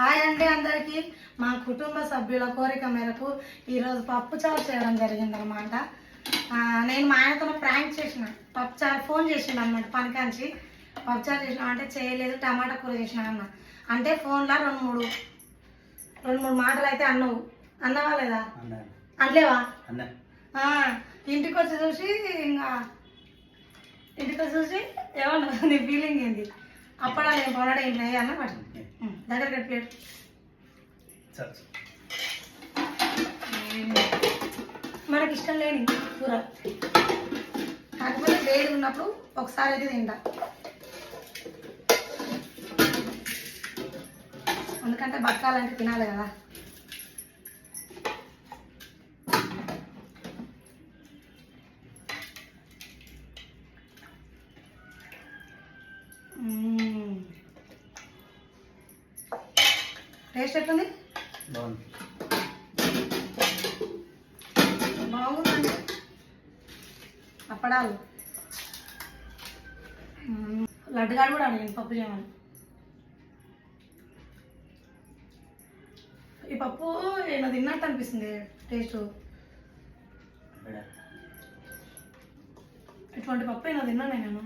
Hi అండి అందరికీ. మా కుటుంబ సభ్యుల కోరిక మేరకు ఈరోజు పప్పు చారు చేయడం జరిగిందనమాట. నేను మా ఆయనతో ప్రాంక్ చేసిన. పప్పు చారు ఫోన్ చేసిన అనమాట పనికాంచి. పప్పు చారు చేసిన అంటే చేయలేదు టమాటా కూర చేసిన అన్న. అంటే ఫోన్లో రెండు మూడు రెండు మూడు మాటలు అయితే అన్నవు. అన్నవా లేదా? అనలేవా? ఇంటికి వచ్చి చూసి ఇంకా ఇంటికి వచ్చి చూసి ఏమన్నా నీ ఫీలింగ్ ఏంది? అప్పడా నేను కొనడం ఏంటి అన్న పట్టు దగ్గర సరే. మనకి ఇష్టం లేని కూర. కాకపోతే వేడి ఉన్నప్పుడు ఒకసారి అయితే తింటా. ఎందుకంటే బతకాలంటే తినాలి కదా. టేస్ట్ ఎట్లుంది? బాగుంది. బాగుందండి. అప్పడాలు. లడ్డుగాడు కూడా అడిగింది పప్పు చేయమని. ఈ పప్పు ఏమో తిన్నట్టు అనిపిస్తుంది టేస్ట్. ఇటువంటి పప్పు ఏమో తిన్నాను నేను.